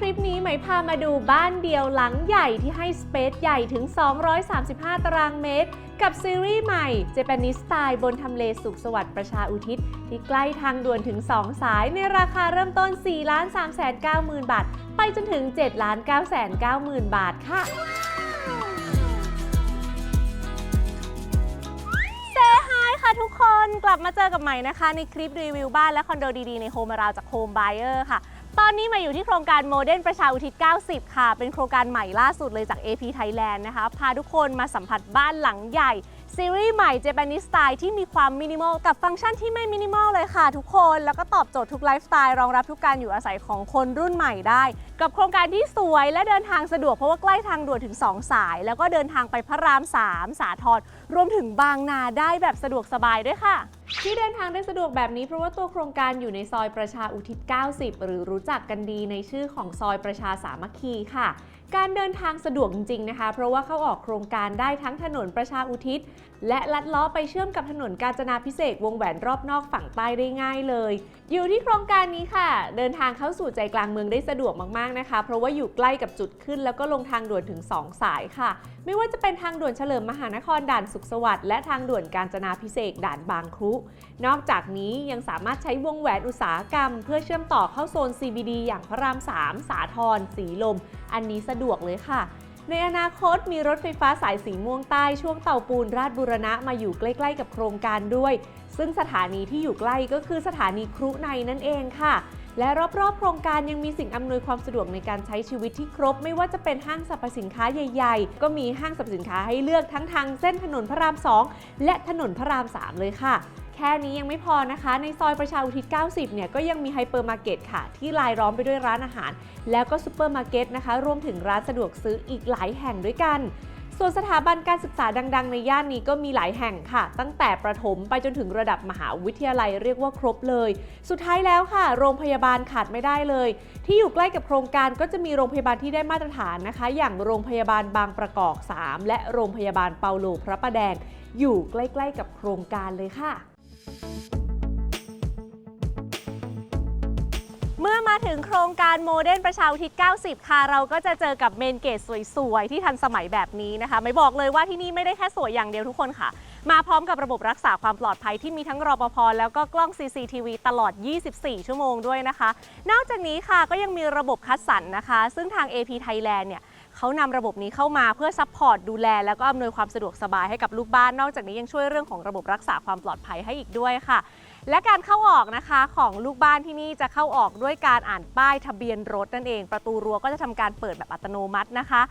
คลิปนี้ไหมพามาดูบ้านเดียวหลังใหญ่ที่ให้สเปซใหญ่ถึง 235 ตารางเมตร กับซีรีส์ใหม่ Japanese Style บนทำเลสุขสวัสดิ์ประชาอุทิศ ที่ใกล้ทางด่วนถึง 2 สายในราคาเริ่มต้น4 3 9 0 0 0 0 บาท ไปจนถึง7 9 9 9 0 0 0 บาทค่ะเซฮายค่ะทุกคนกลับมาเจอกับใหม่นะคะ ในคลิปรีวิวบ้านและคอนโดดีๆ ในโฮมาราจากโฮม b บเออร์ค่ะ อนนี้มาอยู่ที่โครงการโมเดิร์นประชาอุทิศ 90 ค่ะ เป็นโครงการใหม่ล่าสุดเลยจาก AP Thailand นะคะ พาทุกคนมาสัมผัสบ้านหลังใหญ่ ซีรีส์ใหม่ Japanese Style ที่มีความมินิมอลกับฟังก์ชันที่ไม่มินิมอลเลยค่ะทุกคน แล้วก็ตอบโจทย์ทุกไลฟ์สไตล์รองรับทุกการอยู่อาศัยของคนรุ่นใหม่ได้ กับโครงการที่สวยและเดินทางสะดวกเพราะว่าใกล้ทางด่วนถึง 2 สาย แล้วก็เดินทางไปพระราม 3 สาทรรวมถึงบางนาได้แบบสะดวกสบายด้วยค่ะ ที่เดินทางได้สะดวกแบบนี้เพราะว่าตัวโครงการอยู่ในซอยประชาอุทิศ 90 หรือรู้จักกันดีในชื่อของซอยประชาสามัคคีค่ะ การเดินทางสะดวกจริงๆนะคะ เพราะว่าเข้าออกโครงการได้ทั้งถนนประชาอุทิศ และลัดล้อไปเชื่อมกับถนนกาญจนาพิเศษวงแหวนรอบนอกฝั่งใต้ได้ง่ายเลย อยู่ที่โครงการนี้ค่ะ เดินทางเข้าสู่ใจกลางเมืองได้สะดวกมากๆนะคะ เพราะว่าอยู่ใกล้กับจุดขึ้น แล้วก็ลงทางด่วนถึง 2 สายค่ะ ไม่ว่าจะเป็นทางด่วนเฉลิมมหานครด่านสุขสวัสดิ์และทางด่วนกาญจนาพิเศษด่านบางครุ นอกจากนี้ยังสามารถใช้วงแหวนอุตสาหกรรม เพื่อเชื่อมต่อเข้าโซน CBD อย่างพระราม 3 สาทรสีลม อันนี้สะดวกเลยค่ะ ในอนาคตมีรถไฟฟ้าสายสีม่วงใต้ช่วงเต่าปูนราชบุรณะมาอยู่ใกล้ ๆ กับโครงการด้วย ซึ่งสถานีที่อยู่ใกล้ก็คือสถานีครุในนั่นเองค่ะ และรอบๆ โครงการยังมีสิ่งอำนวยความสะดวกในการใช้ชีวิตที่ครบ ไม่ว่าจะเป็นห้างสรรพสินค้าใหญ่ ๆ ก็มีห้างสรรพสินค้าให้เลือกทั้งทางเส้นถนนพระราม 2 และถนนพระราม 3 เลยค่ะ ค่นี้ยังไม่พอนะคะ ในซอยประชาอุทิศ 90 เนี่ย ก็ยังมีไฮเปอร์มาร์เก็ตค่ะ ที่รายล้อมไปด้วยร้านอาหาร แล้วก็ซูเปอร์มาร์เก็ตนะคะ รวมถึงร้านสะดวกซื้ออีกหลายแห่งด้วยกัน ส่วนสถาบันการศึกษาดัง ๆ ในย่านนี้ก็มีหลายแห่งค่ะ ตั้งแต่ประถมไปจนถึงระดับมหาวิทยาลัยเรียกว่าครบเลย สุดท้ายแล้วค่ะ โรงพยาบาลขาดไม่ได้เลย ที่อยู่ใกล้กับโครงการก็จะมีโรงพยาบาลที่ได้มาตรฐานนะคะ อย่างโรงพยาบาลบางประกอบ 3 และโรงพยาบาลเปาโลพระประแดง อยู่ใกล้ ๆ กับโครงการเลยค่ะ เมื่อมาถึงโครงการโมเดิร์นประชาอุทิศ 90 ค่ะ เราก็จะเจอกับเมนเกตสวยๆ ที่ทันสมัยแบบนี้นะคะ ไม่บอกเลยว่าที่นี่ไม่ได้แค่สวยอย่างเดียวทุกคนค่ะ มาพร้อมกับระบบรักษาความปลอดภัยที่มีทั้งรปภ แล้วก็กล้อง CCTV ตลอด 24 ชั่วโมงด้วยนะคะ นอกจากนี้ค่ะก็ยังมีระบบคัดสรรนะคะ ซึ่งทาง AP Thailand เนี่ย เขานำระบบนี้เข้ามาเพื่อซัพพอร์ตดูแล แล้วก็อำนวยความสะดวกสบายให้กับลูกบ้าน นอกจากนี้ยังช่วยเรื่องของระบบรักษาความปลอดภัยให้อีกด้วยค่ะ และการเข้าออกนะคะของลูกบ้านที่นี่จะเข้าออกด้วยการอ่านป้ายทะเบียนรถนั่นเอง ประตูรั้วก็จะทำการเปิดแบบอัตโนมัตินะคะ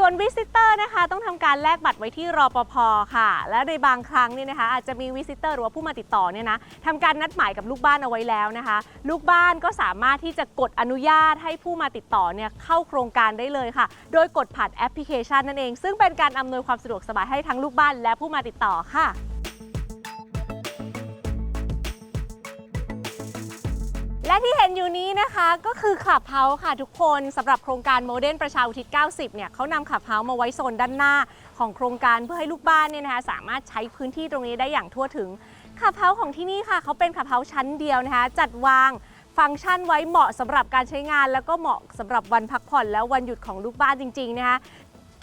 ส่วนวิสิเตอร์นะคะต้องทำการแลกบัตรไว้ที่รอปภค่ะ และในบางครั้งเนี่ยนะคะอาจจะมีวิสิเตอร์หรือว่าผู้มาติดต่อเนี่ยนะทำการนัดหมายกับลูกบ้านเอาไว้แล้วนะคะ ลูกบ้านก็สามารถที่จะกดอนุญาตให้ผู้มาติดต่อเนี่ยเข้าโครงการได้เลยค่ะ โดยกดผ่านแอปพลิเคชันนั่นเอง ซึ่งเป็นการอำนวยความสะดวกสบายให้ทั้งลูกบ้านและผู้มาติดต่อค่ะ ที่เห็นอยู่นี้นะคะก็คือขับเฮาค่ะทุกคนสำหรับโครงการโมเดิร์นประชาอุทิศ 90 เนี่ยเขานำขับเฮามาไว้โซนด้านหน้าของโครงการเพื่อให้ลูกบ้านเนี่ยนะคะสามารถใช้พื้นที่ตรงนี้ได้อย่างทั่วถึงขับเฮาของที่นี่ค่ะเขาเป็นขับเฮาชั้นเดียวนะคะ จัดวางฟังก์ชันไว้เหมาะสำหรับการใช้งาน แล้วก็เหมาะสำหรับวันพักผ่อนและวันหยุดของลูกบ้านจริงๆนะคะ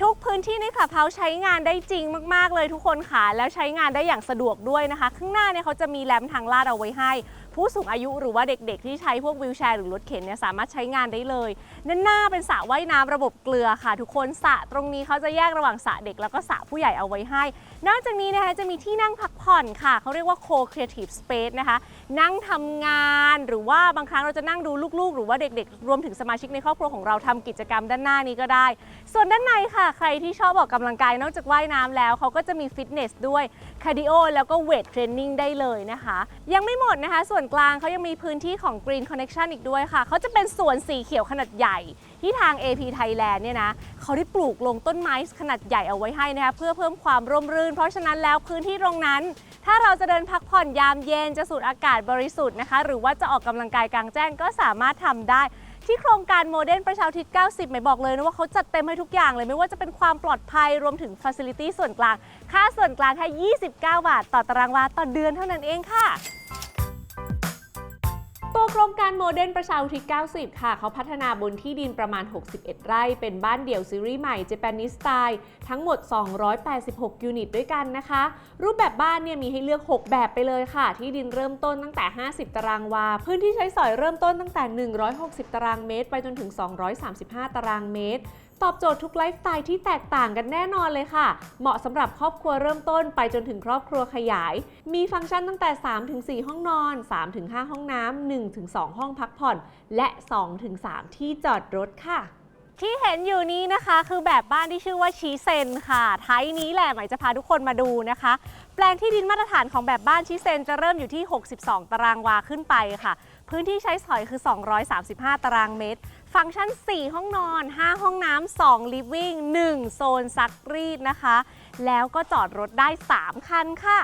ทุกพื้นที่ในขับเฮาส์ใช้งานได้จริงมาก ๆ เลยทุกคนค่ะ แล้วใช้งานได้อย่างสะดวกด้วยนะคะ ข้างหน้าเนี่ยเขาจะมีแรมทางลาดเอาไว้ให้ ผู้สูงอายุหรือว่าเด็กๆ ที่ใช้พวกวิวแชร์หรือรถเข็นเนี่ยสามารถใช้งานได้เลยด้านหน้าเป็นสระว่ายน้ำระบบเกลือค่ะ ทุกคนสระตรงนี้เขาจะแยกระหว่างสระเด็กแล้วก็สระผู้ใหญ่เอาไว้ให้ นอกจากนี้นะคะจะมีที่นั่งพักผ่อนค่ะ เขาเรียกว่า co-creative space นะคะ นั่งทำงานหรือว่าบางครั้งเราจะนั่งดูลูกๆ หรือว่าเด็กๆ รวมถึงสมาชิกในครอบครัวของเราทำกิจกรรมด้านหน้านี้ก็ได้ ส่วนด้านในค่ะ ใครที่ชอบออกกำลังกายนอกจากว่ายน้ำแล้วเขาก็จะมีฟิตเนสด้วย คาร์ดิโอแล้วก็เวทเทรนนิ่งได้เลยนะคะ ยังไม่หมดนะคะ ส่วนกลางเขายังมีพื้นที่ของ Green Connection อีกด้วยค่ะ เขาจะเป็นสวนสีเขียวขนาดใหญ่ ที่ทาง AP Thailand เนี่ยนะเขาได้ปลูกลงต้นไม้ขนาดใหญ่เอาไว้ให้นะคะเพื่อเพิ่มความร่มรื่น เพราะฉะนั้นแล้วพื้นที่ตรงนั้น ถ้าเราจะเดินพักผ่อนยามเย็นจะสูดอากาศบริสุทธิ์นะคะ หรือว่าจะออกกำลังกายกลางแจ้งก็สามารถทำได้ ที่โครงการโมเดิร์นประชาอุทิศ 90ไม่บอกเลยนะว่าเขาจัดเต็มให้ทุกอย่างเลยไม่ว่าจะเป็นความปลอดภัยรวมถึงฟ a ซิลิตี้ส่วนกลาง ค่าส่วนกลางแค่ 29 บาท ต่อตารางวาต่อเดือนเท่านั้นเองค่ะ ตัวโครงการโมเดิร์นประชาอุทิศ 90 ค่ะ เขาพัฒนาบนที่ดินประมาณ 61 ไร่ เป็นบ้านเดี่ยวซีรีส์ใหม่เจแปนิสสไตล์ทั้งหมด 286 ยูนิตด้วยกันนะคะ รูปแบบบ้านเนี่ยมีให้เลือก 6 แบบไปเลยค่ะ ที่ดินเริ่มต้นตั้งแต่ 50 ตารางวา พื้นที่ใช้สอยเริ่มต้นตั้งแต่ 160 ตารางเมตร ไปจนถึง 235 ตารางเมตร ตอบโจทย์ทุกไลฟ์สไตล์ที่แตกต่างกันแน่นอนเลยค่ะ เหมาะสำหรับครอบครัวเริ่มต้นไปจนถึงครอบครัวขยาย มีฟังก์ชันตั้งแต่ 3-4 ห้องนอน 3-5 ห้องน้ำ1-2 ห้องพักผ่อน และ 2-3 ที่จอดรถค่ะที่เห็นอยู่นี้นะคะคือแบบบ้านที่ชื่อว่าชีเซนค่ะไทยนี้แหละหมายจะพาทุกคนมาดูนะคะ แปลงที่ดินมาตรฐานของแบบบ้านชีเซนจะเริ่มอยู่ที่ 62 ตารางวาขึ้นไปค่ะ พื้นที่ใช้สอยคือ 235 ตารางเมตร ฟังก์ชัน 4 ห้องนอน 5 ห้องน้ำ2ลิฟวิ่ง1 โซนซักรีดนะคะ แล้วก็จอดรถได้ 3 คันค่ะ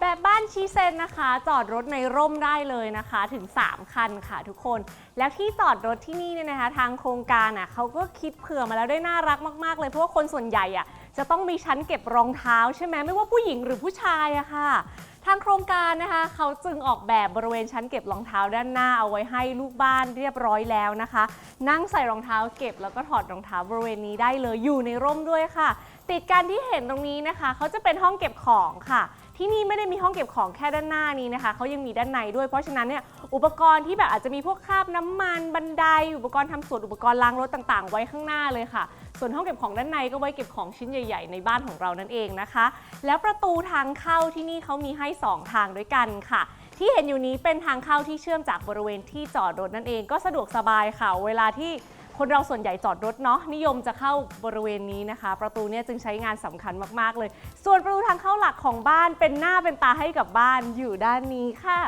แบบบ้านชีเซนนะคะ จอดรถในร่มได้เลยนะคะถึง 3 คันค่ะทุกคน แล้วที่จอดรถที่นี่เนี่ยนะคะ ทางโครงการอะเขาก็คิดเผื่อมาแล้วได้น่ารักมาก ๆ เลย เพราะว่าคนส่วนใหญ่อะจะต้องมีชั้นเก็บรองเท้าใช่ไหมไม่ว่าผู้หญิงหรือผู้ชายอะค่ะ ทางโครงการนะคะ เขาจึงออกแบบบริเวณชั้นเก็บรองเท้าด้านหน้าเอาไว้ให้ลูกบ้านเรียบร้อยแล้วนะคะ นั่งใส่รองเท้าเก็บแล้วก็ถอดรองเท้าบริเวณนี้ได้เลยอยู่ในร่มด้วยค่ะ ติดกันที่เห็นตรงนี้นะคะ เขาจะเป็นห้องเก็บของค่ะ ที่นี่ไม่ได้มีห้องเก็บของแค่ด้านหน้านี้นะคะเขายังมีด้านในด้วย เพราะฉะนั้นเนี่ยอุปกรณ์ที่แบบอาจจะมีพวกคราบน้ำมันบันได อุปกรณ์ทำสวนอุปกรณ์ล้างรถต่างๆ ไว้ข้างหน้าเลยค่ะ ส่วนห้องเก็บของด้านในก็ไว้เก็บของชิ้นใหญ่ ๆ ในบ้านของเรานั่นเองนะคะ แล้วประตูทางเข้าที่นี่เขามีให้ 2 ทางด้วยกันค่ะที่เห็นอยู่นี้เป็นทางเข้าที่เชื่อมจากบริเวณที่จอดรถนั่นเองก็สะดวกสบายค่ะ เวลาที่ คนเราส่วนใหญ่จอดรถเนาะนิยมจะเข้าบริเวณนี้นะคะ ประตูเนี่ยจึงใช้งานสำคัญมากๆเลย ส่วนประตูทางเข้าหลักของบ้านเป็นหน้าเป็นตาให้กับบ้านอยู่ด้านนี้ค่ะ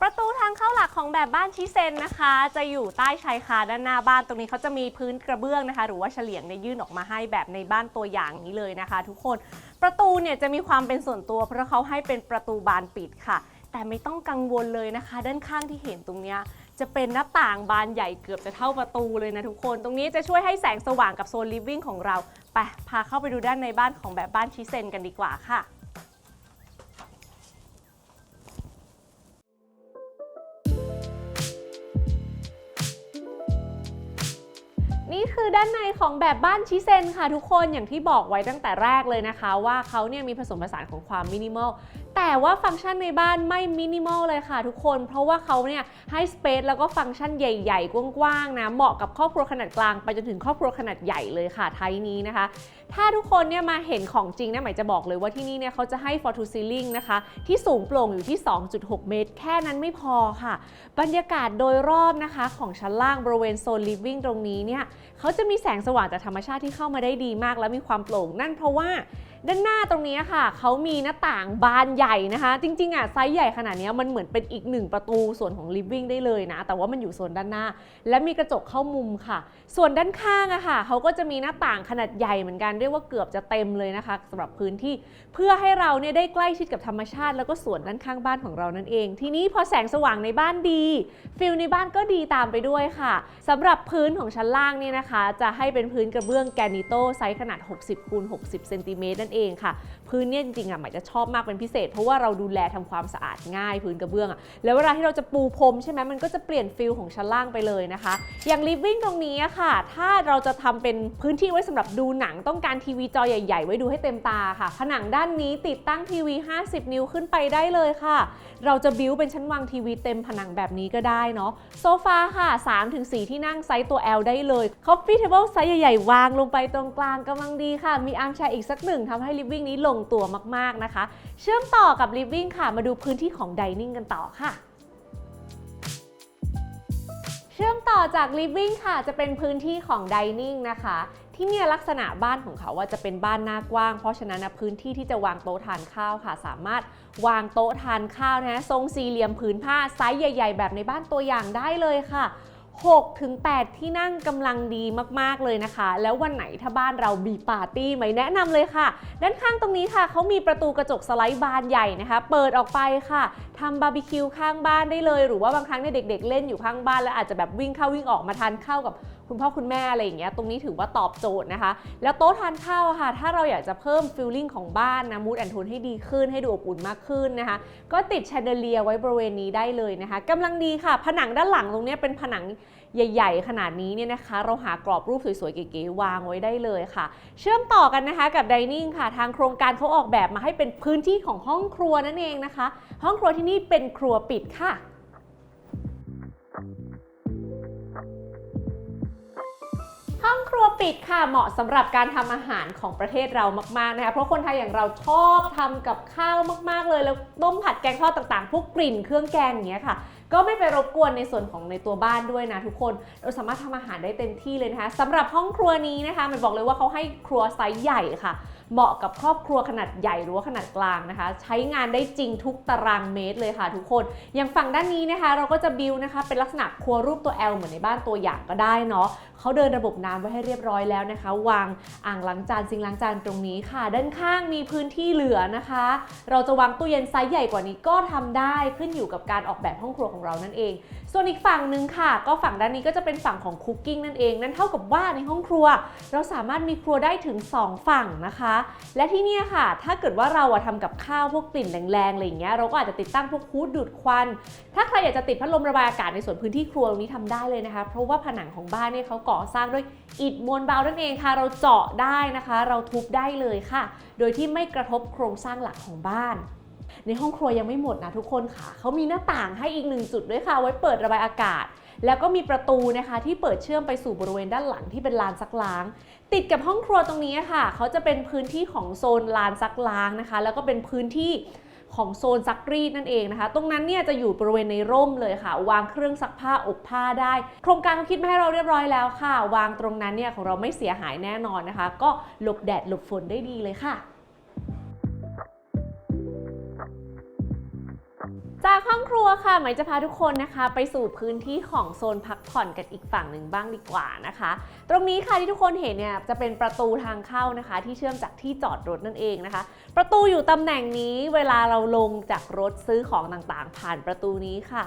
ประตูทางเข้าหลักของแบบบ้านชิเซนนะคะ จะอยู่ใต้ชายคาด้านหน้าบ้านตรงนี้เขาจะมีพื้นกระเบื้องนะคะ หรือว่าเฉลียงเนี่ยยื่นออกมาให้แบบในบ้านตัวอย่างนี้เลยนะคะ ทุกคนประตูเนี่ยจะมีความเป็นส่วนตัว เพราะเขาให้เป็นประตูบานปิดค่ะ แต่ไม่ต้องกังวลเลยนะคะ ด้านข้างที่เห็นตรงเนี้ย จะเป็นหน้าต่างบานใหญ่เกือบจะเท่าประตูเลยนะทุกคน ตรงนี้จะช่วยให้แสงสว่างกับโซนลิฟวิ่งของเรา ไป พาเข้าไปดูด้านในบ้านของแบบบ้านชิเซนกันดีกว่าค่ะนี่คือด้านในของแบบบ้านชิเซนค่ะทุกคนอย่างที่บอกไว้ตั้งแต่แรกเลยนะคะ ว่าเขาเนี่ยมีผสมผสานของความมินิมอล แต่ว่าฟังก์ชันในบ้านไม่มินิมอลเลยค่ะทุกคน เพราะว่าเขาเนี่ยให้สเปซแล้วก็ฟังก์ชันใหญ่ๆ กว้างๆนะเหมาะกับครอบครัวขนาดกลางไปจนถึงครอบครัวขนาดใหญ่เลยค่ะไทยนี้นะคะ ถ้าทุกคนเนี่ยมาเห็นของจริงนะหมายจะบอกเลยว่าที่นี่เนี่ยเขาจะให้ for to ceiling นะคะ ที่สูงโปร่งอยู่ที่ 2.6 เมตร แค่นั้นไม่พอค่ะ บรรยากาศโดยรอบนะคะ ของชั้นล่างบริเวณโซน living ตรงนี้เนี่ยเขาจะมีแสงสว่างจากธรรมชาติที่เข้ามาได้ดีมาก และมีความโปร่งนั่นเพราะว่า ด้านหน้าตรงนี้ค่ะเขามีหน้าต่างบานใหญ่นะคะ จริงๆอะไซส์ใหญ่ขนาดนี้มันเหมือนเป็นอีกหนึ่งประตูส่วนของ living ได้เลยนะ แต่ว่ามันอยู่โซนด้านหน้า และมีกระจกเข้ามุมค่ะ ส่วนด้านข้างอะค่ะเขาก็จะมีหน้าต่างขนาดใหญ่เหมือนกันเรียกว่าเกือบจะเต็มเลยนะคะสำหรับพื้นที่เพื่อให้เราเนี่ยได้ใกล้ชิดกับธรรมชาติ แล้วก็สวนด้านข้างบ้านของเรานั่นเอง ทีนี้พอแสงสว่างในบ้านดีฟิลในบ้านก็ดีตามไปด้วยค่ะสำหรับพื้นของชั้นล่างเนี่ยนะคะ จะให้เป็นพื้นกระเบื้องแกรนิโตไซส์ขนาด 60คูณ60เซนติเมตรนั่นเองค่ะ พื้นเนี่ยจริงๆอะหมายจะชอบมากเป็นพิเศษ เพราะว่าเราดูแลทำความสะอาดง่ายพื้นกระเบื้องอะแล้วเวลาที่เราจะปูพรมใช่ไหมมันก็จะเปลี่ยนฟิลของชั้นล่างไปเลยนะคะ อย่างลิฟวิ่งตรงนี้ค่ะ ถ้าเราจะทำเป็นพื้นที่ไว้สำหรับดูหนังต้องการทีวีจอใหญ่ ๆ ไว้ดูให้เต็มตาค่ะ ผนังด้านนี้ติดตั้งทีวี 50 นิ้วขึ้นไปได้เลยค่ะ เราจะบิวเป็นชั้นวางทีวีเต็มผนังแบบนี้ก็ได้เนาะโซฟาค่ะ 3-4 ที่นั่งไซส์ตัว L ได้เลยคอฟฟี่เทเบิลไซส์ใหญ่ๆ วางลงไปตรงกลางกำลังดีค่ะ มีอาร์มแชร์อีกสักหนึ่งทำให้ลิฟวิ่งนี้ลงตัวมากๆนะคะ เชื่อมต่อกับลิฟวิ่งค่ะ มาดูพื้นที่ของดิเนิ่งกันต่อค่ะเชื่อมต่อจาก living ค่ะ จะเป็นพื้นที่ของ dining นะคะ ที่เนี่ยลักษณะบ้านของเขาว่าจะเป็นบ้านหน้ากว้าง เพราะฉะนั้นนะพื้นที่ที่จะวางโต๊ะทานข้าวค่ะ สามารถวางโต๊ะทานข้าวนะทรงสี่เหลี่ยมผืนผ้าไซส์ใหญ่ ๆ แบบในบ้านตัวอย่างได้เลยค่ะ6ถึง8ที่นั่งกำลังดีมากๆเลยนะคะ แล้ววันไหนถ้าบ้านเรามีปาร์ตี้ไหมแนะนำเลยค่ะ ด้านข้างตรงนี้ค่ะ เขามีประตูกระจกสไลด์บานใหญ่นะคะ เปิดออกไปค่ะทำบาร์บีคิวข้างบ้านได้เลย หรือว่าบางครั้งเนี่ยเด็ก ๆ เล่นอยู่ข้างบ้านแล้วอาจจะแบบวิ่งเข้าวิ่งออกมาทานข้าวกับ คุณพ่อคุณแม่อะไรอย่างเงี้ยตรงนี้ถือว่าตอบโจทย์นะคะ แล้วโต๊ะทานข้าวค่ะ ถ้าเราอยากจะเพิ่มฟิลลิ่งของบ้านนะมูดแอนโทนให้ดีขึ้นให้ดูอบอุ่นมากขึ้นนะคะ ก็ติดแชนเดเลียไว้บริเวณนี้ได้เลยนะคะกำลังดีค่ะ ผนังด้านหลังตรงนี้เป็นผนังใหญ่ๆ ขนาดนี้เนี่ยนะคะ เราหากรอบรูปสวยๆ เก๋ๆ วางไว้ได้เลยค่ะ เชื่อมต่อกันนะคะกับดิเนิ่งค่ะ ทางโครงการเขาออกแบบมาให้เป็นพื้นที่ของห้องครัวนั่นเองนะคะ ห้องครัวที่นี่เป็นครัวปิดค่ะ ปิดค่ะเหมาะสำหรับการทำอาหารของประเทศเรามากๆนะคะเพราะคนไทยอย่างเราชอบทำกับข้าวมากๆเลย แล้วต้มผัดแกงทอดต่างๆ พวกกลิ่นเครื่องแกงอย่างเงี้ยค่ะ ก็ไม่ไปรบกวนในส่วนของในตัวบ้านด้วยนะทุกคนเราสามารถทำอาหารได้เต็มที่เลยนะคะสำหรับห้องครัวนี้นะคะมันบอกเลยว่าเขาให้ครัวไซส์ใหญ่ค่ะ เหมาะกับครอบครัวขนาดใหญ่หรือว่าขนาดกลางนะคะ ใช้งานได้จริงทุกตารางเมตรเลยค่ะทุกคน อย่างฝั่งด้านนี้นะคะ เราก็จะบิวนะคะ เป็นลักษณะครัวรูปตัว L เหมือนในบ้านตัวอย่างก็ได้เนาะเขาเดินระบบน้ำไว้ให้เรียบร้อยแล้วนะคะ วางอ่างล้างจานซิงล้างจานตรงนี้ค่ะ ด้านข้างมีพื้นที่เหลือนะคะ เราจะวางตู้เย็นไซส์ใหญ่กว่านี้ก็ทำได้ขึ้นอยู่กับการออกแบบห้องครัวของเรานั่นเอง ส่วนอีกฝั่งหนึ่งค่ะ ก็ฝั่งด้านนี้ก็จะเป็นฝั่งของคุกกิ้งนั่นเองนั่นเท่ากับว่าในห้องครัว เราสามารถมีครัวได้ถึง 2 ฝั่งนะคะและที่นี่ค่ะ ถ้าเกิดว่าเราอะทำกับข้าวพวกกลิ่นแรงๆอะไรอย่างเงี้ยเราก็อาจจะติดตั้งพวกฮูดดูดควัน ถ้าใครอยากจะติดพัดลมระบายอากาศในส่วนพื้นที่ครัวตรงนี้ทำได้เลยนะคะ เพราะว่าผนังของบ้านเนี่ยเขาก่อสร้างด้วยอิฐมวลเบานั่นเองค่ะ เราเจาะได้นะคะ เราทุบได้เลยค่ะ โดยที่ไม่กระทบโครงสร้างหลักของบ้านในห้องครัวยังไม่หมดนะทุกคนค่ะ เขามีหน้าต่างให้อีกหนึ่งจุดด้วยค่ะ ไว้เปิดระบายอากาศ แล้วก็มีประตูนะคะที่เปิดเชื่อมไปสู่บริเวณด้านหลังที่เป็นลานซักล้าง ติดกับห้องครัวตรงนี้ค่ะ เขาจะเป็นพื้นที่ของโซนลานซักล้างนะคะ แล้วก็เป็นพื้นที่ของโซนซักรีดนั่นเองนะคะ ตรงนั้นเนี่ยจะอยู่บริเวณในร่มเลยค่ะ วางเครื่องซักผ้าอบผ้าได้ โครงการเขาคิดมาให้เราเรียบร้อยแล้วค่ะ วางตรงนั้นเนี่ยของเราไม่เสียหายแน่นอนนะคะ ก็หลบแดดหลบฝนได้ดีเลยค่ะ จากห้องครัวค่ะหมายจะพาทุกคนนะคะ ไปสู่พื้นที่ของโซนพักผ่อนกันอีกฝั่งหนึ่งบ้างดีกว่านะคะ ตรงนี้ค่ะที่ทุกคนเห็นเนี่ยจะเป็นประตูทางเข้านะคะ ที่เชื่อมจากที่จอดรถนั่นเองนะคะ ประตูอยู่ตำแหน่งนี้เวลาเราลงจากรถซื้อของต่างๆ ผ่านประตูนี้ค่ะ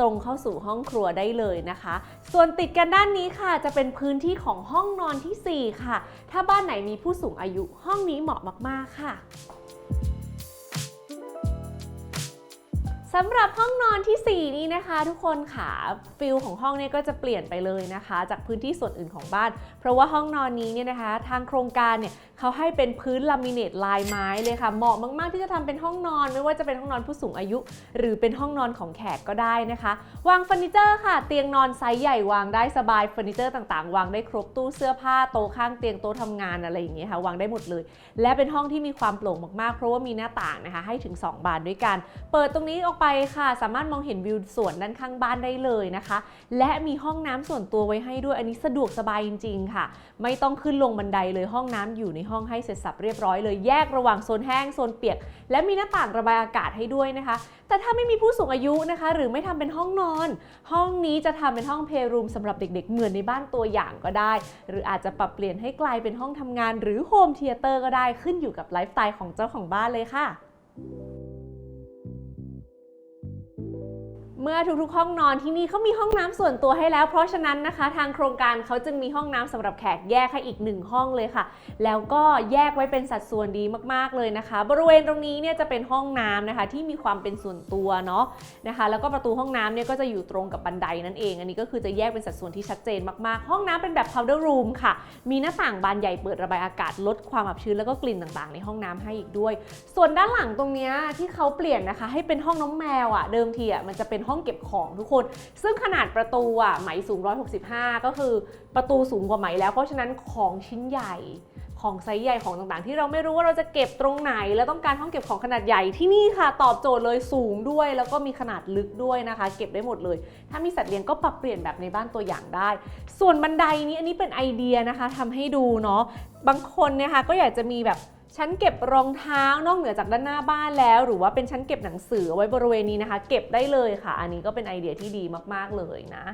ตรงเข้าสู่ห้องครัวได้เลยนะคะ ส่วนติดกันด้านนี้ค่ะ จะเป็นพื้นที่ของห้องนอนทีสี่4 ค่ะ ถ้าบ้านไหนมีผู้สูงอายุห้องนี้เหมาะมาก ๆ ค่ะ สำหรับห้องนอนที่ 4 นี้นะคะ ทุกคนค่ะฟิลของห้องเนี่ยก็จะเปลี่ยนไปเลยนะคะ จากพื้นที่ส่วนอื่นของบ้าน เพราะว่าห้องนอนนี้เนี่ยนะคะ ทางโครงการเนี่ยเขาให้เป็นพื้นลามิเนตลายไม้เลยค่ะ เหมาะมากๆที่จะทำเป็นห้องนอน ไม่ว่าจะเป็นห้องนอนผู้สูงอายุ หรือเป็นห้องนอนของแขกก็ได้นะคะ วางเฟอร์นิเจอร์ค่ะ เตียงนอนไซส์ใหญ่วางได้สบายเฟอร์นิเจอร์ต่างๆ วางได้ครบตู้เสื้อผ้าโต๊ะข้างเตียงโต๊ะทำงานอะไรอย่างเงี้ยค่ะวางได้หมดเลย และเป็นห้องที่มีความโปร่งมากๆ เพราะว่ามีหน้าต่างนะคะ ให้ถึง 2 บานด้วยกัน เปิดตรงนี้ออกไปค่ะ สามารถมองเห็นวิวสวนด้านข้างบ้านได้เลยนะคะ และมีห้องน้ำส่วนตัวไว้ให้ด้วยอันนี้สะดวกสบายจริง ๆ ค่ะ ไม่ต้องขึ้นลงบันไดเลยห้องน้ำอยู่ในห้องให้เสร็จสับเรียบร้อยเลยแยกระหว่างโซนแห้งโซนเปียก และมีหน้าต่างระบายอากาศให้ด้วยนะคะ แต่ถ้าไม่มีผู้สูงอายุนะคะ หรือไม่ทำเป็นห้องนอน ห้องนี้จะทำเป็นห้องเพลย์รูมสำหรับเด็ก ๆ เหมือนในบ้านตัวอย่างก็ได้ หรืออาจจะปรับเปลี่ยนให้กลายเป็นห้องทำงาน หรือโฮมเทเตอร์ก็ได้ขึ้นอยู่กับไลฟ์สไตล์ของเจ้าของบ้านเลยค่ะ เมื่อทุกๆ ห้องนอนที่นี่เขามีห้องน้ำส่วนตัวให้แล้ว เพราะฉะนั้นนะคะ ทางโครงการเขาจึงมีห้องน้ำสำหรับแขกแยกให้อีกหนึ่งห้องเลยค่ะ แล้วก็แยกไว้เป็นสัดส่วนดีมากๆเลยนะคะ บริเวณตรงนี้เนี่ยจะเป็นห้องน้ำนะคะ ที่มีความเป็นส่วนตัวเนาะนะคะ แล้วก็ประตูห้องน้ำเนี่ยก็จะอยู่ตรงกับบันไดนั่นเอง อันนี้ก็คือจะแยกเป็นสัดส่วนที่ชัดเจนมากๆ ห้องน้ำเป็นแบบ powder room ค่ะ มีหน้าต่างบานใหญ่เปิดระบายอากาศลดความอับชื้นแล้วก็กลิ่นต่างๆ ในห้องน้ำให้อีกด้วย ส่วนด้านหลังตรงนี้ที่เขาเปลี่ยนนะคะ ให้เป็นห้องน้องแมวอะ่ะเดิมทีอะมันจะเป็นห้องเก็บของทุกคน ซึ่งขนาดประตูอะไหมสูง 165 ก็คือประตูสูงกว่าไหมแล้ว เพราะฉะนั้นของชิ้นใหญ่ของไซส์ใหญ่ของต่างๆ ที่เราไม่รู้ว่าเราจะเก็บตรงไหน แล้วต้องการห้องเก็บของขนาดใหญ่ที่นี่ค่ะ ตอบโจทย์เลยสูงด้วย แล้วก็มีขนาดลึกด้วยนะคะ เก็บได้หมดเลย ถ้ามีสัตว์เลี้ยงก็ปรับเปลี่ยนแบบในบ้านตัวอย่างได้ ส่วนบันไดนี้อันนี้เป็นไอเดียนะคะทำให้ดูเนาะบางคนเนี่ยค่ะก็อยากจะมีแบบ ชั้นเก็บรองเท้านอกเหนือจากด้านหน้าบ้านแล้ว หรือว่าเป็นชั้นเก็บหนังสือเอาไว้บริเวณนี้นะคะ เก็บได้เลยค่ะ อันนี้ก็เป็นไอเดียที่ดีมากๆเลยนะ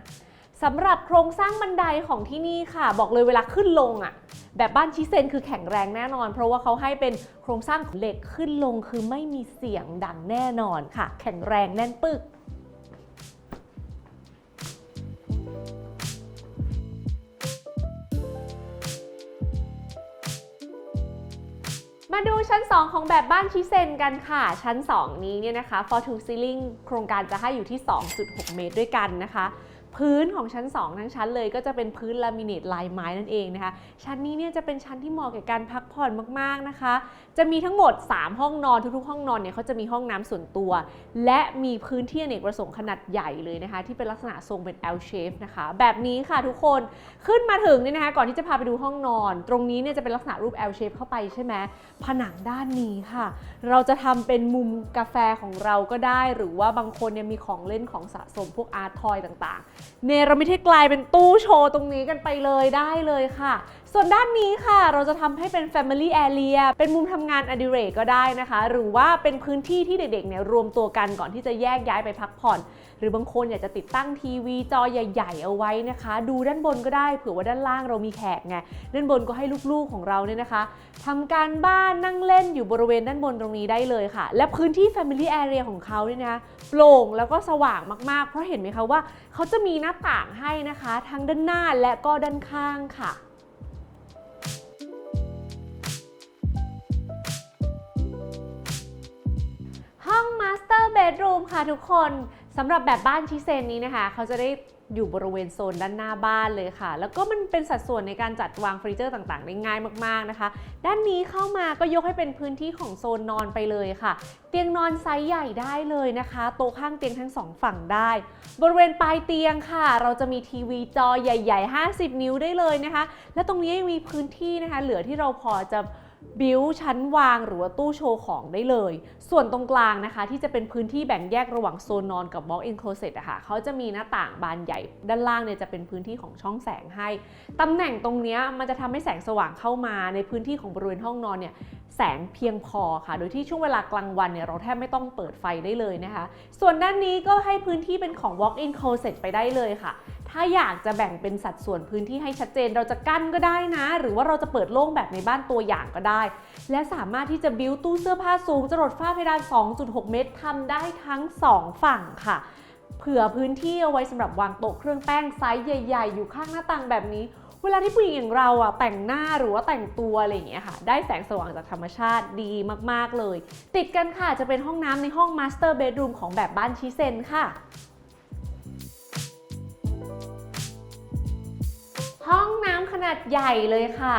สำหรับโครงสร้างบันไดของที่นี่ค่ะ บอกเลยเวลาขึ้นลงอะ่ะ แบบบ้านชิเซนคือแข็งแรงแน่นอน เพราะว่าเขาให้เป็นโครงสร้างเหล็กขึ้นลงคือไม่มีเสียงดังแน่นอนค่ะ แข็งแรงแน่นปึก มาดูชั้น 2 ของแบบบ้านชิเซนกันค่ะ ชั้น 2 นี้เนี่ยนะคะ for to ceiling โครงการจะให้อยู่ที่ 2.6 เมตรด้วยกันนะคะ พื้นของชั้น 2 ทั้งชั้นเลยก็จะเป็นพื้นลามิเนตลายไม้นั่นเองนะคะ ชั้นนี้เนี่ยจะเป็นชั้นที่เหมาะแก่การพักผ่อนมากๆนะคะ จะมีทั้งหมด 3 ห้องนอนทุกๆ ห้องนอนเนี่ยเขาจะมีห้องน้ำส่วนตัว และมีพื้นที่อเนกประสงค์ขนาดใหญ่เลยนะคะ ที่เป็นลักษณะทรงเป็น L shape นะคะ แบบนี้ค่ะทุกคนขึ้นมาถึงเนี่ยนะคะก่อนที่จะพาไปดูห้องนอน ตรงนี้เนี่ยจะเป็นลักษณะรูป L shape เข้าไปใช่ไหมผนังด้านนี้ค่ะ เราจะทำเป็นมุมกาแฟของเราก็ได้ หรือว่าบางคนเนี่ยมีของเล่นของสะสมพวกอาร์ตทอยต่างๆเนรมิตให้กลายเป็นตู้โชว์ตรงนี้กันไปเลยได้เลยค่ะ ส่วนด้านนี้ค่ะ เราจะทำให้เป็น Family Area เป็นมุมทำงานอดิเรกก็ได้นะคะ หรือว่าเป็นพื้นที่ที่เด็กๆเนี่ยรวมตัวกันก่อนที่จะแยกย้ายไปพักผ่อน หรือบางคนอยากจะติดตั้งทีวีจอใหญ่ ๆ เอาไว้นะคะ ดูด้านบนก็ได้เผื่อว่าด้านล่างเรามีแขกไงด้านบนก็ให้ลูกๆของเราเนี่ยนะคะทำการบ้านนั่งเล่นอยู่บริเวณด้านบนตรงนี้ได้เลยค่ะ และพื้นที่ Family Area ของเขาเนี่ยนะโปร่งแล้วก็สว่างมากๆ เพราะเห็นไหมคะว่า เขาจะมีหน้าต่างให้นะคะ ทั้งด้านหน้าและก็ด้านข้างค่ะ ห้อง Master Bedroom ค่ะทุกคนสำหรับแบบบ้านชิเซนนี้นะคะ เขาจะได้อยู่บริเวณโซนด้านหน้าบ้านเลยค่ะ แล้วก็มันเป็นสัดส่วนในการจัดวางเฟอร์นิเจอร์ต่างๆ ได้ง่ายมากๆนะคะ ด้านนี้เข้ามาก็ยกให้เป็นพื้นที่ของโซนนอนไปเลยค่ะ เตียงนอนไซส์ใหญ่ได้เลยนะคะ โต๊ะข้างเตียงทั้งสองฝั่งได้ บริเวณปลายเตียงค่ะ เราจะมีทีวีจอใหญ่ ๆ 50 นิ้วได้เลยนะคะ และตรงนี้ยังมีพื้นที่นะคะ เหลือที่เราพอจะ บิวชั้นวางหรือว่าตู้โชว์ของได้เลย ส่วนตรงกลางนะคะ ที่จะเป็นพื้นที่แบ่งแยกระหว่างโซนนอนกับ walk-in closet อะค่ะเขาจะมีหน้าต่างบานใหญ่ ด้านล่างเนี่ยจะเป็นพื้นที่ของช่องแสงให้ ตำแหน่งตรงนี้มันจะทำให้แสงสว่างเข้ามาในพื้นที่ของบริเวณห้องนอนเนี่ยแสงเพียงพอค่ะ โดยที่ช่วงเวลากลางวันเนี่ยเราแทบไม่ต้องเปิดไฟได้เลยนะคะ ส่วนด้านนี้ก็ให้พื้นที่เป็นของ walk-in closet ไปได้เลยค่ะ ถ้าอยากจะแบ่งเป็นสัดส่วนพื้นที่ให้ชัดเจน เราจะกั้นก็ได้นะ หรือว่าเราจะเปิดโล่งแบบในบ้านตัวอย่างก็ได้และสามารถที่จะบิวตู้เสื้อผ้าสูงจรดฝ้าเพดาน 2.6 เมตรทำได้ทั้ง 2 ฝั่งค่ะ เผื่อพื้นที่เอาไว้สำหรับวางโต๊ะเครื่องแป้งไซส์ใหญ่ ๆ อยู่ข้างหน้าต่างแบบนี้เวลาที่ผู้หญิงอย่างเราอะแต่งหน้าหรือว่าแต่งตัวอะไรอย่างเงี้ยค่ะ ได้แสงสว่างจากธรรมชาติดีมาก ๆ เลย ติดกันค่ะจะเป็นห้องน้ำในห้อง Master Bedroom ของแบบบ้านชิเซนค่ะ ห้องน้ำขนาดใหญ่เลยค่ะ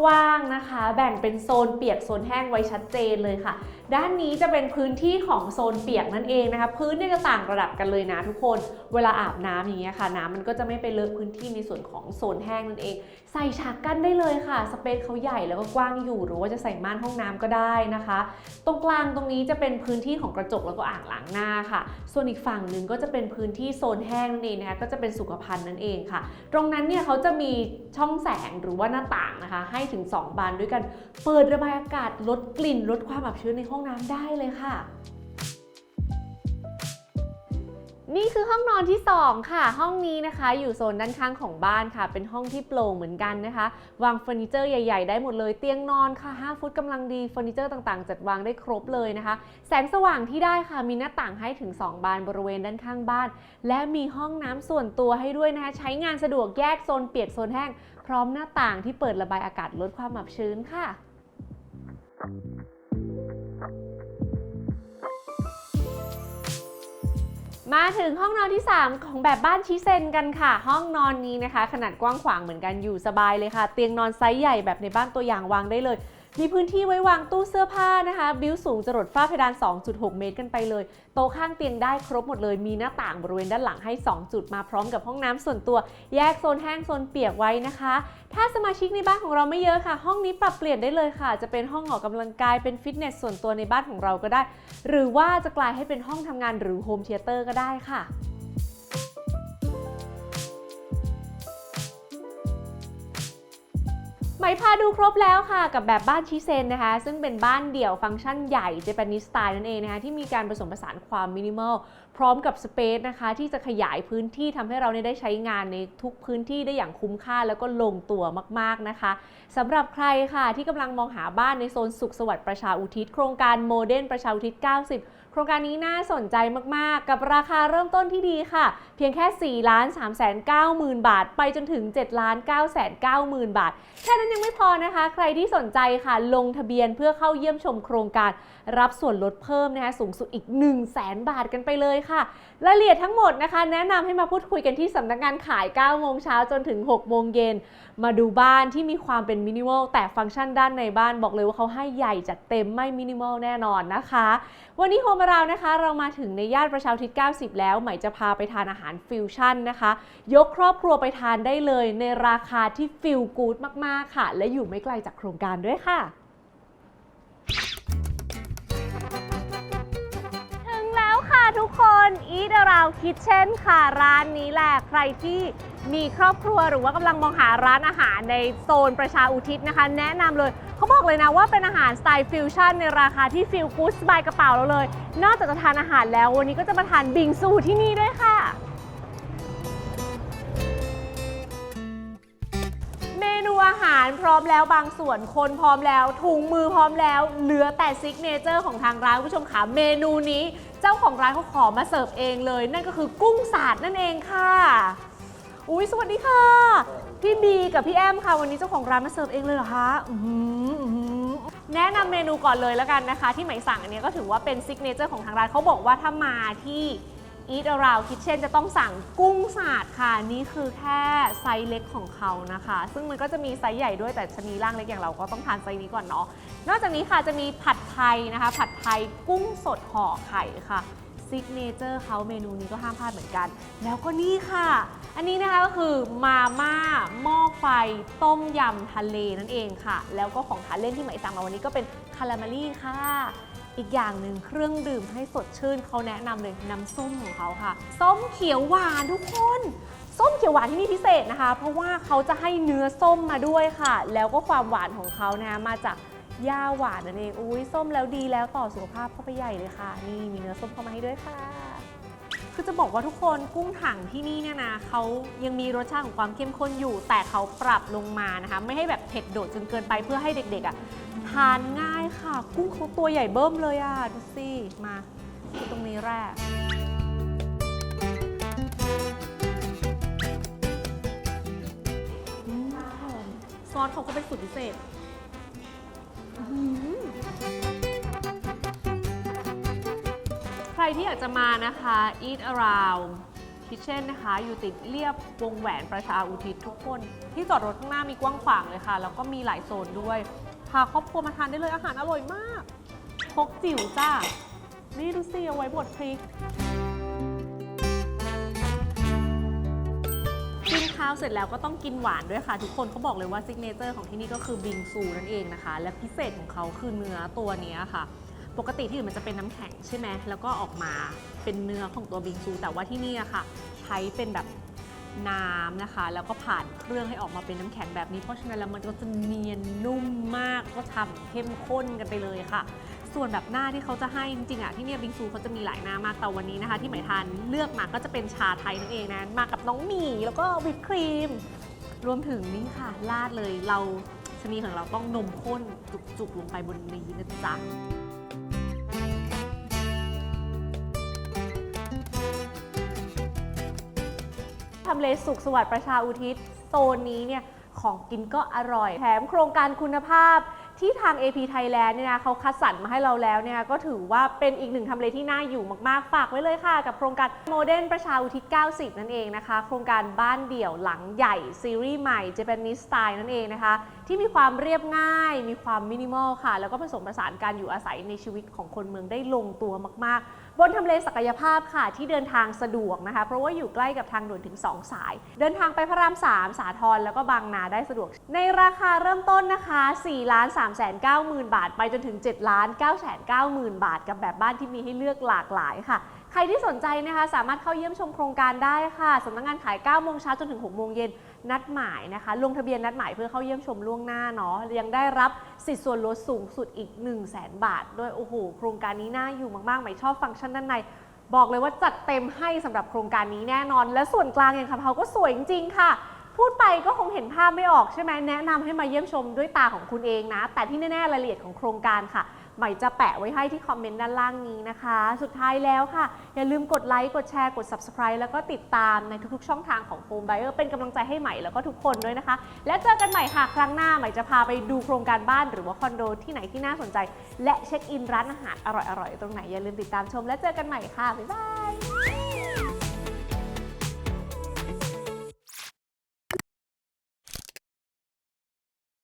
กว้างๆนะคะ แบ่งเป็นโซนเปียกโซนแห้งไว้ชัดเจนเลยค่ะ ด้านนี้จะเป็นพื้นที่ของโซนเปียกนั่นเองนะคะ พื้นเนี่ยจะต่างระดับกันเลยนะทุกคน เวลาอาบน้ำอย่างเงี้ยค่ะ น้ำมันก็จะไม่ไปเลอะพื้นที่ในส่วนของโซนแห้งนั่นเอง ใส่ฉากกั้นได้เลยค่ะ สเปซเขาใหญ่แล้วก็กว้างอยู่ หรือว่าจะใส่ม่านห้องน้ำก็ได้นะคะ ตรงกลางตรงนี้จะเป็นพื้นที่ของกระจกแล้วก็อ่างล้างหน้าค่ะ ส่วนอีกฝั่งหนึ่งก็จะเป็นพื้นที่โซนแห้งนั่นเองนะคะ ก็จะเป็นสุขภัณฑ์นั่นเองค่ะ ตรงนั้นเนี่ยเขาจะมีช่องแสงหรือว่าหน้าต่างนะคะ ให้ถึง 2 บานด้วยกัน เปิดระบายอากาศลดกลิ่นลดความอับชื้นในห้องน้ำได้เลยค่ะ นี่คือห้องนอนที่ 2 ค่ะ ห้องนี้นะคะ อยู่โซนด้านข้างของบ้านค่ะ เป็นห้องที่โปร่งเหมือนกันนะคะ วางเฟอร์นิเจอร์ใหญ่ ๆ ได้หมดเลย เตียงนอนค่ะ 5 ฟุตกำลังดีเฟอร์นิเจอร์ต่างๆ จัดวางได้ครบเลยนะคะ แสงสว่างที่ได้ค่ะ มีหน้าต่างให้ถึง 2 บานบริเวณด้านข้างบ้าน และมีห้องน้ำส่วนตัวให้ด้วยนะคะ ใช้งานสะดวกแยกโซนเปียกโซนแห้ง พร้อมหน้าต่างที่เปิดระบายอากาศลดความอับชื้นค่ะ มาถึงห้องนอนที่ 3 ของแบบบ้านชิเซนกันค่ะ ห้องนอนนี้นะคะ ขนาดกว้างขวางเหมือนกันอยู่สบายเลยค่ะ เตียงนอนไซส์ใหญ่แบบในบ้านตัวอย่างวางได้เลย มีพื้นที่ไว้วางตู้เสื้อผ้านะคะ บิวสูงจรดฝ้าเพดาน 2.6 เมตรกันไปเลย โต๊ะข้างเตียงได้ครบหมดเลย มีหน้าต่างบริเวณด้านหลังให้ 2 จุดมาพร้อมกับห้องน้ำส่วนตัว แยกโซนแห้งโซนเปียกไว้นะคะ ถ้าสมาชิกในบ้านของเราไม่เยอะค่ะ ห้องนี้ปรับเปลี่ยนได้เลยค่ะ จะเป็นห้องออกกำลังกาย เป็นฟิตเนสส่วนตัวในบ้านของเราก็ได้ หรือว่าจะกลายให้เป็นห้องทำงานหรือโฮมเทเตอร์ก็ได้ค่ะ หมพาดูครบแล้วค่ะ กับแบบบ้านชิเซนนะคะ ซึ่งเป็นบ้านเดี่ยวฟังก์ชันใหญ่เจแปนิสสไตล์นั่นเองนะคะ ที่มีการผสมผสานความมินิมอล พร้อมกับสเปซนะคะ ที่จะขยายพื้นที่ทำให้เราได้ใช้งานในทุกพื้นที่ได้อย่างคุ้มค่าแล้วก็ลงตัวมากๆนะคะสำหรับใครค่ะที่กำลังมองหาบ้านในโซนสุขสวัสดิ์ประชาอุทิศโครงการโมเดนประชาอุทิศ 90 ครงการนี้น่าสนใจมากๆ กับราคาเริ่มต้นที่ดีค่ะ เพียงแค่4ล้าน3 9 0 0 0 0 บาท ไปจนถึง7ล้าน9 9 0 0 0 บาท แค่นั้นยังไม่พอนะคะ ใครที่สนใจค่ะลงทะเบียนเพื่อเข้าเยี่ยมชมโครงการ รับส่วนลดเพิ่มนะคะสูงสุดอีก 1 0 0 0 0แบาทกันไปเลยค่ะ รายละเอียดทั้งหมดนะคะ แนะนำให้มาพูดคุยกันที่สำนักงานขาย 9 โมงเช้าจนถึง 6 โมงเย็น มาดูบ้านที่มีความเป็นมินิมอลแต่ฟังก์ชันด้านในบ้านบอกเลยว่าเขาให้ใหญ่จัดเต็มไม่มินิมอลแน่นอนนะคะ วันนี้โฮมาราวนะคะ เรามาถึงในย่านประชาอุทิศ90 แล้วใหม่จะพาไปทานอาหารฟิวชั่นนะคะ ยกครอบครัวไปทานได้เลยในราคาที่ฟิลกู๊ดมากๆค่ะ และอยู่ไม่ไกลจากโครงการด้วยค่ะ ทุกคน Eat Around Kitchen ค่ะร้านนี้แหละใครที่มีครอบครัวหรือว่ากำลังมองหาร้านอาหารในโซนประชาอุทิศนะคะ แนะนำเลยเขาบอกเลยนะว่าเป็นอาหารสไตล์ฟิวชั่นในราคาที่ฟิลกู๊ดสบายกระเป๋าเราเลย นอกจากจะทานอาหารแล้ว วันนี้ก็จะมาทานบิงซูที่นี่ด้วยค่ะเมนูอาหารพร้อมแล้วบางส่วนคนพร้อมแล้วถุงมือพร้อมแล้ว เหลือแต่ซิกเนเจอร์ของทางร้านผู้ชมค่ะเมนูนี้ เจ้าของร้านเขาขอมาเสิร์ฟเองเลย นั่นก็คือกุ้งสาดนั่นเองค่ะอุ้ยสวัสดีค่ะ พี่บีกับพี่แอมค่ะ วันนี้เจ้าของร้านมาเสิร์ฟเองเลยเหรอคะอื้อหืออื้อหือแนะนำเมนูก่อนเลยแล้วกันนะคะ ที่ไหมายสั่งอันนี้ก็ถือว่าเป็นซิกเนเจอร์ของทางร้านเขาบอกว่าถ้ามาที่ Eat Around Kitchen จะต้องสั่งกุ้งสาดค่ะ นี่คือแค่ไซส์เล็กของเขานะคะ ซึ่งมันก็จะมีไซส์ใหญ่ด้วยแต่ชนีร่างเล็กอย่างเราก็ต้องทานไซส์นี้ก่อนเนาะนอกจากนี้ค่ะจะมีผัดไทยนะคะ ผัดไทยกุ้งสดห่อไข่ค่ะซิกเนเจอร์เขาเมนูนี้ก็ห้ามพลาดเหมือนกัน แล้วก็นี่ค่ะ อันนี้นะคะก็คือมาม่าหม้อไฟ ต้มยำทะเลนั่นเองค่ะ แล้วก็ของทานเล่นที่ไหมายสั่งมาวันนี้ก็เป็นคาราเมลี่ค่ะ อีกอย่างหนึ่งเครื่องดื่มให้สดชื่นเขาแนะนำเลยน้ำส้มของเขาค่ะ ส้มเขียวหวานทุกคน ส้มเขียวหวานที่นี่พิเศษนะคะ เพราะว่าเขาจะให้เนื้อส้มมาด้วยค่ะ แล้วก็ความหวานของเขานะมาจากหญ้าหวานนั่นเองอุ้ยส้มแล้วดีแล้วต่อสุขภาพเข้าไปใหญ่เลยค่ะ นี่มีเนื้อส้มเข้ามาให้ด้วยค่ะ คือจะบอกว่าทุกคนกุ้งถังที่นี่เนี่ยนะเขายังมีรสชาติของความเข้มข้นอยู่ แต่เขาปรับลงมานะคะ ไม่ให้แบบเผ็ดโดดจนเกินไปเพื่อให้เด็กๆอะทานง่าย กุ้งเขาตัวใหญ่เบิ้มเลยอะ ดูสิ มาที่ตรงนี้แรกอซอสเขาก็เป็นสูตรพิเศษใครที่อยากจะมานะคะ Eat Around Kitchen นะคะ อยู่ติดเรียบวงแหวนประชาอุทิศทุกคน ที่จอดรถข้างหน้ามีกว้างขวางเลยค่ะ แล้วก็มีหลายโซนด้วยาครอบครัวมาทานได้เลยอาหารอร่อยมากพกจิ๋วจ้า นี่ดูสิเอาไว้บดพริกกินข้าวเสร็จแล้วก็ต้องกินหวานด้วยค่ะ ทุกคนเขาบอกเลยว่าซิกเนเจอร์ของที่นี่ก็คือบิงซูนั่นเองนะคะ และพิเศษของเขาคือเนื้อตัวนี้ค่ะ ปกติที่อื่นมันจะเป็นน้ำแข็งใช่ไหมแล้วก็ออกมาเป็นเนื้อของตัวบิงซู แต่ว่าที่นี่อะค่ะ ใช้เป็นแบบ น้ำนะคะ แล้วก็ผ่านเครื่องให้ออกมาเป็นน้ำแข็งแบบนี้ เพราะฉะนั้นแล้วมันก็จะเนียนนุ่มมากก็ทำเข้มข้นกันไปเลยค่ะ ส่วนแบบหน้าที่เขาจะให้จริงๆอะที่เนี่ยบิงซูเขาจะมีหลายหน้ามากแต่วันนี้นะคะ ที่หมายทานเลือกมาก็จะเป็นชาไทยนั่นเองนะมากับน้องหมี่แล้วก็วิปครีม รวมถึงนี่ค่ะราดเลยเราชนีของเราต้องนมข้นจุกๆลงไปบนนี้นะจ๊ะ ทำเลสุขสวัสดิ์ประชาอุทิศโซนนี้เนี่ยของกินก็อร่อย แถมโครงการคุณภาพที่ทาง AP Thailand เนี่ยนะเขาคัดสรรมาให้เราแล้วเนี่ยก็ถือว่าเป็นอีกหนึ่งทำเลที่น่าอยู่มาก ๆ ฝากไว้เลยค่ะ กับโครงการโมเดนประชาอุทิศ 90 นั่นเองนะคะ โครงการบ้านเดี่ยวหลังใหญ่ ซีรีส์ใหม่ Japanese Style นั่นเองนะคะ ที่มีความเรียบง่าย มีความมินิมอลค่ะ แล้วก็ผสมผสานการอยู่อาศัยในชีวิตของคนเมืองได้ลงตัวมาก ๆ บนทำเลศักยภาพค่ะที่เดินทางสะดวกนะคะ เพราะว่าอยู่ใกล้กับทางด่วนถึง 2 สาย เดินทางไปพระราม 3 สาทรแล้วก็บางนาได้สะดวก ในราคาเริ่มต้นนะคะ4ล้าน3แสน9หมื่นบาท ไปจนถึง7ล้าน9แสน9หมื่นบาท กับแบบบ้านที่มีให้เลือกหลากหลายค่ะใครที่สนใจนะคะสามารถเข้าเยี่ยมชมโครงการได้ค่ะสำนักงานขาย 9 โมงเช้าจนถึง 6 โมงเย็น นัดหมายนะคะ ลงทะเบียนนัดหมายเพื่อเข้าเยี่ยมชมล่วงหน้าเนาะยังได้รับสิทธิส่วนลดสูงสุดอีก 1 0 0 0 0แบาทด้วยโอ้โหโครงการนี้น่าอยู่มากๆหมายชอบฟังก์ชันด้านในบอกเลยว่าจัดเต็มให้สำหรับโครงการนี้แน่นอน และส่วนกลางอย่างคำเขาก็สวยจริงๆค่ะ พูดไปก็คงเห็นภาพไม่ออกใช่ไหมแนะนำให้มาเยี่ยมชมด้วยตาของคุณเองนะ แต่ที่แน่ๆรายละเอียดของโครงการค่ะ ใหม่จะแปะไว้ให้ที่คอมเมนต์ด้านล่างนี้นะคะ สุดท้ายแล้วค่ะ อย่าลืมกดไลค์กดแชร์กด subscribe แล้วก็ติดตามในทุกๆ ช่องทางของโฟมไบเออร์เป็นกำลังใจให้ใหม่แล้วก็ทุกคนด้วยนะคะ และเจอกันใหม่ค่ะครั้งหน้าใหม่จะพาไปดูโครงการบ้านหรือว่าคอนโดที่ไหนที่น่าสนใจ และเช็คอินร้านอาหารอร่อยๆตรงไหนอย่าลืมติดตามชม และเจอกันใหม่ค่ะบ๊ายบาย